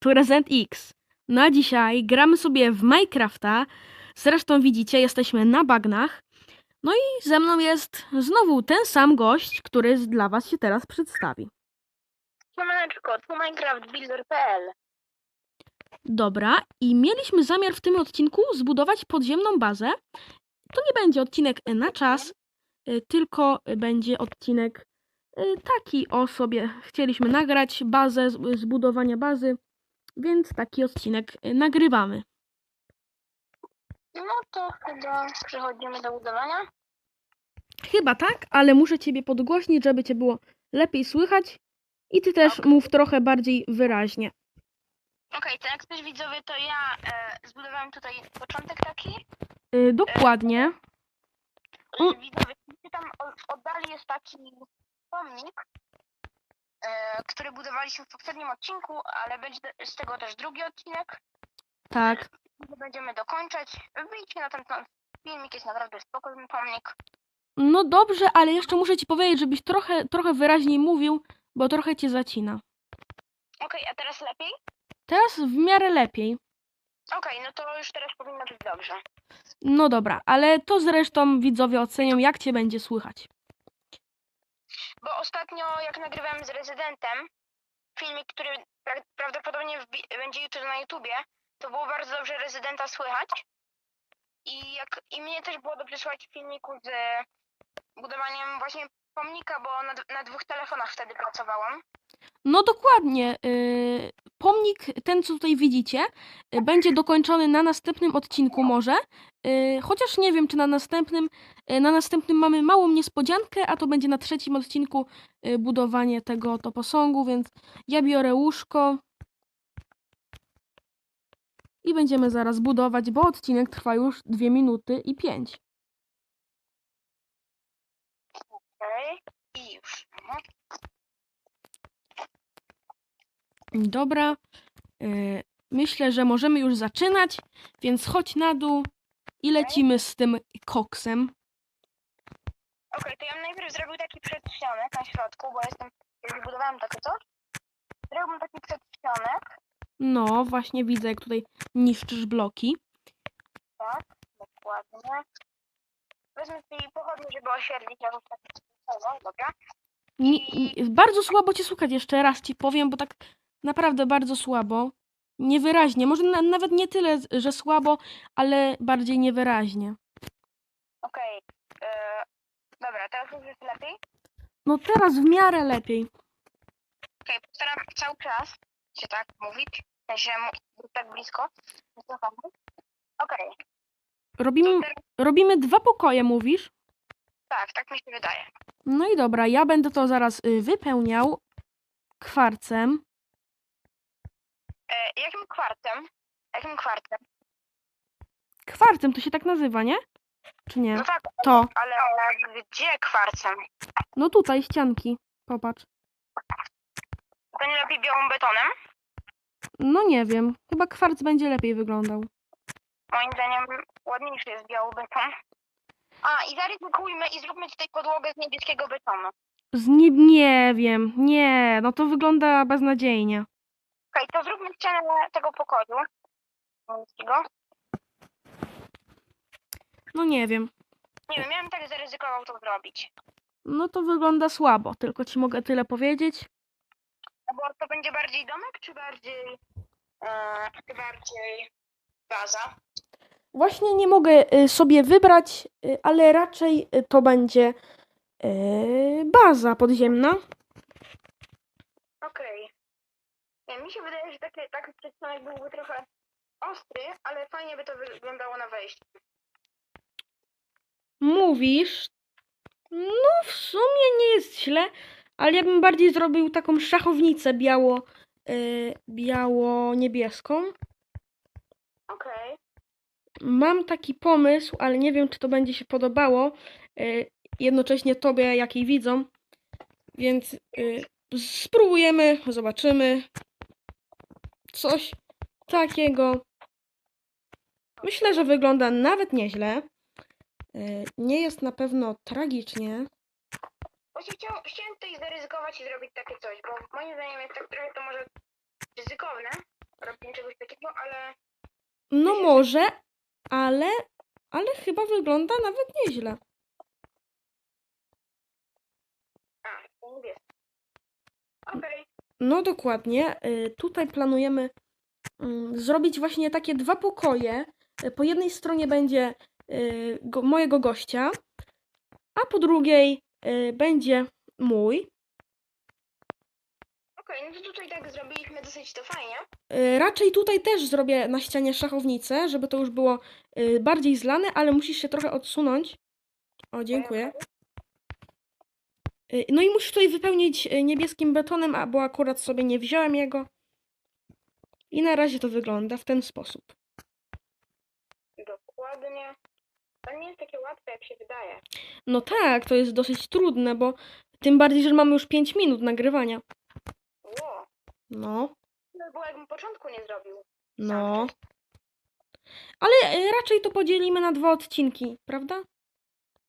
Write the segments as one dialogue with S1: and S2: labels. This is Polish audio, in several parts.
S1: tu Resident X. Na dzisiaj gramy sobie w Minecrafta. Zresztą widzicie, jesteśmy na bagnach. No i ze mną jest znowu ten sam gość, który dla was się teraz przedstawi.
S2: Siemaneczko, tu minecraftbuilder.pl
S1: Dobra, i mieliśmy zamiar w tym odcinku zbudować podziemną bazę. To nie będzie odcinek na czas, y, tylko będzie odcinek y, taki o sobie. Chcieliśmy nagrać bazę, z- zbudowania bazy, więc taki odcinek y, nagrywamy.
S2: No to chyba przechodzimy do budowania.
S1: Chyba tak, ale muszę ciebie podgłośnić, żeby cię było lepiej słychać. I ty też mów trochę bardziej wyraźnie.
S2: Okej, to jak coś widzowie, to ja e, zbudowałem tutaj początek taki.
S1: Y, dokładnie. Mm.
S2: Widzowie, tam o- w oddali jest taki pomnik, który budowaliśmy w poprzednim odcinku, ale będzie z tego też drugi odcinek.
S1: Tak.
S2: Będziemy dokończać. Wyjdźcie na ten, ten filmik, jest naprawdę spokojny pomnik.
S1: No dobrze, ale jeszcze muszę ci powiedzieć, żebyś trochę, trochę wyraźniej mówił, bo trochę cię zacina.
S2: Okej, a teraz lepiej?
S1: Teraz w miarę lepiej.
S2: Okej, no to już teraz powinno być dobrze.
S1: No dobra, ale to zresztą widzowie ocenią, jak cię będzie słychać.
S2: Bo ostatnio, jak nagrywałem z rezydentem, filmik, który pra- prawdopodobnie będzie jutro na YouTubie, to było bardzo dobrze rezydenta słychać. I, jak, I mnie też było dobrze słychać w filmiku z budowaniem właśnie pomnika, bo na, na dwóch telefonach wtedy pracowałam.
S1: No dokładnie. Yy, pomnik, ten co tutaj widzicie, yy, będzie dokończony na następnym odcinku może. Yy, chociaż nie wiem, czy na następnym. Na następnym mamy małą niespodziankę, a to będzie na trzecim odcinku budowanie tego to posągu, więc ja biorę łóżko. I będziemy zaraz budować, bo odcinek trwa już 2 minuty i 5.
S2: Okej. I już.
S1: Dobra. Yy, myślę, że możemy już zaczynać, więc chodź na dół i lecimy z tym koksem.
S2: Okej, to ja bym najpierw zrobił taki przedsionek na środku, bo jestem, już budowałem takie coś. Zrobiłbym taki przedsionek,
S1: No, właśnie widzę, jak tutaj niszczysz bloki.
S2: tak, dokładnie. Wezmę sobie pochodnie, żeby oświetlić jakoś tak dobra.
S1: Ni- ni- bardzo słabo cię słuchać, jeszcze raz ci powiem, bo tak naprawdę bardzo słabo. Niewyraźnie, może na- nawet nie tyle, że słabo, ale bardziej niewyraźnie.
S2: Okej. e, dobra, teraz już jest lepiej.
S1: No teraz w miarę lepiej.
S2: Okej, postaram cały czas się tak mówić, w sensie mu- tak blisko. mikrofonu. Okej,
S1: Robimy, robimy dwa pokoje, mówisz?
S2: Tak, tak mi się wydaje.
S1: No i dobra, ja będę to zaraz y, wypełniał kwarcem.
S2: E, jakim kwartem? Jakim kwartem?
S1: Kwarcem to się tak nazywa, nie? Czy nie?
S2: No tak,
S1: To.
S2: ale gdzie kwarcem?
S1: No tutaj, ścianki. Popatrz.
S2: To nie lepiej białym betonem?
S1: No nie wiem, chyba kwarc będzie lepiej wyglądał.
S2: Moim zdaniem ładniejszy jest biały beton. A, i zaryzykujmy i zróbmy tutaj podłogę z niebieskiego betonu.
S1: Z nie, nie wiem, nie, no to wygląda beznadziejnie.
S2: Okej, to zróbmy ścianę tego pokoju. niebieskiego.
S1: No nie wiem.
S2: Nie wiem, ja bym tak zaryzykował to zrobić.
S1: No to wygląda słabo, tylko ci mogę tyle powiedzieć.
S2: No Bo to będzie bardziej domek, czy bardziej... E, czy bardziej baza?
S1: Właśnie nie mogę y, sobie wybrać, y, ale raczej y, to będzie baza podziemna.
S2: Okej. Nie, Mi się wydaje, że taki, taki przedsionek byłby trochę ostry, ale fajnie by to wyglądało na wejściu.
S1: Mówisz? No w sumie nie jest źle, ale ja bym bardziej zrobił taką szachownicę biało, y, biało-niebieską.
S2: Okej.
S1: Mam taki pomysł, ale nie wiem, czy to będzie się podobało. y, Jednocześnie tobie, jak i widzom. Więc y, spróbujemy, zobaczymy. Coś takiego. Myślę, że wygląda nawet nieźle. Y, Nie jest na pewno tragicznie.
S2: Właśnie chciał, chciałem tutaj zaryzykować i zrobić takie coś, bo moim zdaniem jest tak trochę to może ryzykowne, robimy czegoś takiego, ale
S1: No może, ale, ale chyba wygląda nawet nieźle. No dokładnie. Y, Tutaj planujemy mm, zrobić właśnie takie dwa pokoje. Y, Po jednej stronie będzie y, go, mojego gościa, a po drugiej będzie mój.
S2: Okej, no to tutaj tak zrobiliśmy dosyć to fajnie.
S1: Y, Raczej tutaj też zrobię na ścianie szachownicę, żeby to już było y, bardziej zlane, ale musisz się trochę odsunąć. O, dziękuję. Y, No i musisz tutaj wypełnić y, niebieskim betonem, a- bo akurat sobie nie wziąłem jego. I na razie to wygląda w ten sposób.
S2: Dokładnie. To nie jest takie łatwe, jak się wydaje.
S1: No tak, to jest dosyć trudne, bo tym bardziej, że mamy już 5 minut nagrywania.
S2: Ło,
S1: No,
S2: to było jakbym początku nie zrobił.
S1: no. Ale y, raczej to podzielimy na dwa odcinki, prawda?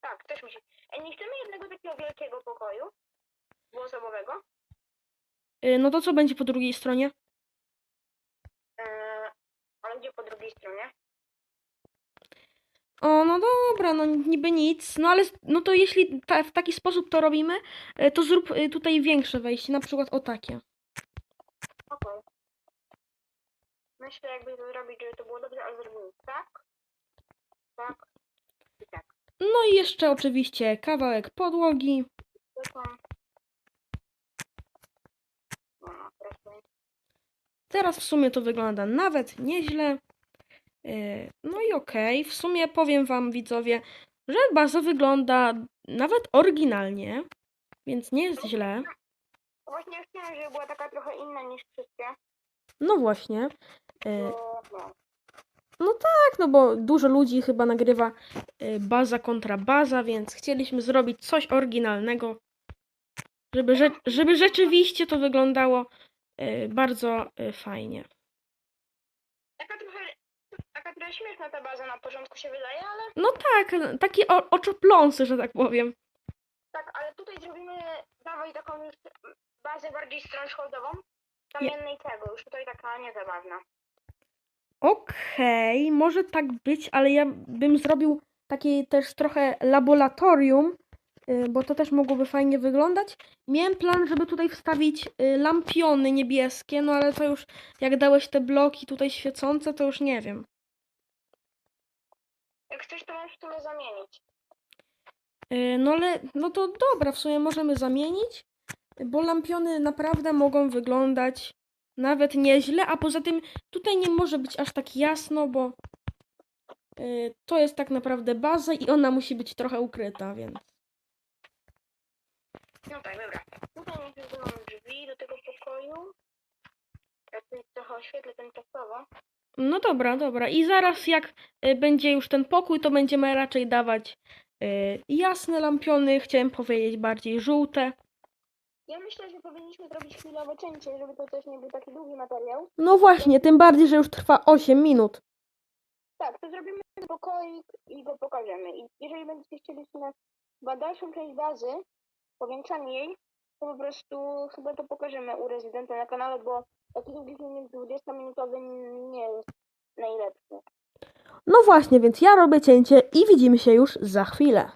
S2: Tak, też mi się... Ej, nie chcemy jednego takiego wielkiego pokoju? Dwuosobowego?
S1: Y, No to co będzie po drugiej stronie?
S2: Eee, ale gdzie po drugiej stronie?
S1: O, no dobra, no niby nic. No ale s- no to jeśli ta, w taki sposób to robimy, y, to zrób y, tutaj większe wejście, na przykład o takie.
S2: Myślę, jakby to zrobić, żeby to było dobrze, ale zrobimy tak, tak i tak.
S1: No i jeszcze oczywiście kawałek podłogi.
S2: Tylko... No, teraz
S1: w sumie to wygląda nawet nieźle. Yy, No i okej, w sumie powiem wam widzowie, że baza wygląda nawet oryginalnie, więc nie jest źle.
S2: Właśnie chciałem, żeby była taka trochę inna niż wszystkie,
S1: No właśnie.
S2: Bo no,
S1: tak, no bo dużo ludzi chyba nagrywa yy, baza kontra baza, więc chcieliśmy zrobić coś oryginalnego, żeby, rze- żeby rzeczywiście to wyglądało yy, bardzo fajnie.
S2: taka trochę, taka trochę śmieszna ta baza na początku się wydaje, ale
S1: No tak, takie o- oczopląsy, że tak powiem.
S2: tak, ale tutaj zrobimy, dawaj taką bazę bardziej strongholdową, kamiennej tego, już tutaj taka niezabawna.
S1: Okej, może tak być, ale ja bym zrobił takie też trochę laboratorium, y, bo to też mogłoby fajnie wyglądać. Miałem plan, żeby tutaj wstawić y, lampiony niebieskie, no ale to już jak dałeś te bloki tutaj świecące, to już nie wiem.
S2: Jak chcesz, to możesz tyle zamienić.
S1: Y, No ale, no to dobra, w sumie możemy zamienić, bo lampiony naprawdę mogą wyglądać nawet nieźle, a poza tym tutaj nie może być aż tak jasno, bo y, to jest tak naprawdę baza i ona musi być trochę ukryta, więc...
S2: No tak, dobra. Tutaj najpierw będą drzwi do tego pokoju. Ja tu trochę oświetlę tymczasowo.
S1: No dobra, dobra. I zaraz jak y, będzie już ten pokój, to będziemy raczej dawać y, jasne lampiony, chciałem powiedzieć bardziej żółte.
S2: Ja myślę, że powinniśmy zrobić chwilowe cięcie, żeby to też nie był taki długi materiał.
S1: No właśnie, tym bardziej, że już trwa 8 minut.
S2: Tak, to zrobimy pokoik i go pokażemy. I jeżeli będziecie chcieli na chyba dalszą część bazy, powiększanie jej, to po prostu chyba to pokażemy u rezydenta na kanale, bo taki długi filmik 20-minutowy nie jest najlepszy.
S1: No właśnie, więc ja robię cięcie i widzimy się już za chwilę.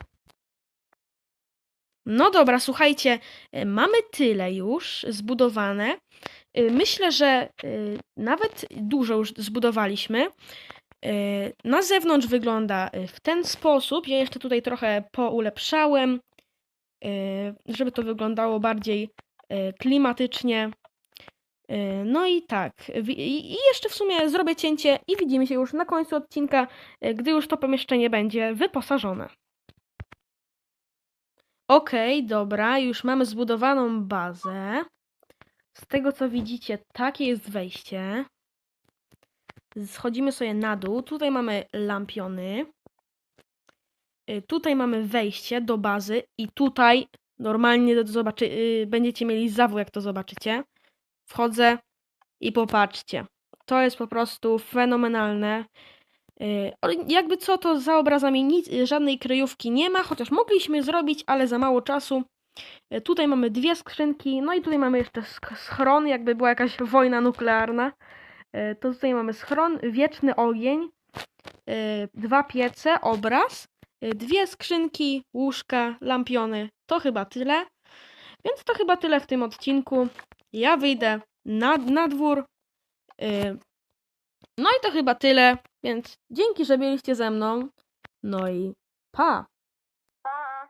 S1: No dobra, słuchajcie, y, mamy tyle już zbudowane. Y, Myślę, że y, nawet dużo już zbudowaliśmy. Na zewnątrz wygląda w ten sposób. Ja jeszcze tutaj trochę poulepszałem, żeby to wyglądało bardziej klimatycznie. No i tak. I jeszcze w sumie zrobię cięcie i widzimy się już na końcu odcinka, gdy już to pomieszczenie będzie wyposażone. Okej, dobra, już mamy zbudowaną bazę. Z tego co widzicie, takie jest wejście. Schodzimy sobie na dół. Tutaj mamy lampiony. Y, Tutaj mamy wejście do bazy i tutaj normalnie zobaczy, y, będziecie mieli zawół, jak to zobaczycie. Wchodzę i popatrzcie. To jest po prostu fenomenalne. Y, Jakby co, to za obrazami nic, y, żadnej kryjówki nie ma, chociaż mogliśmy zrobić, ale za mało czasu. Y, Tutaj mamy dwie skrzynki, no i tutaj mamy jeszcze schron, jakby była jakaś wojna nuklearna. E, To tutaj mamy schron, wieczny ogień, dwa piece, obraz, dwie skrzynki, łóżka, lampiony. To chyba tyle. Więc to chyba tyle w tym odcinku. Ja wyjdę na, na dwór. No i to chyba tyle. Więc dzięki, że byliście ze mną. No i pa!
S2: Pa!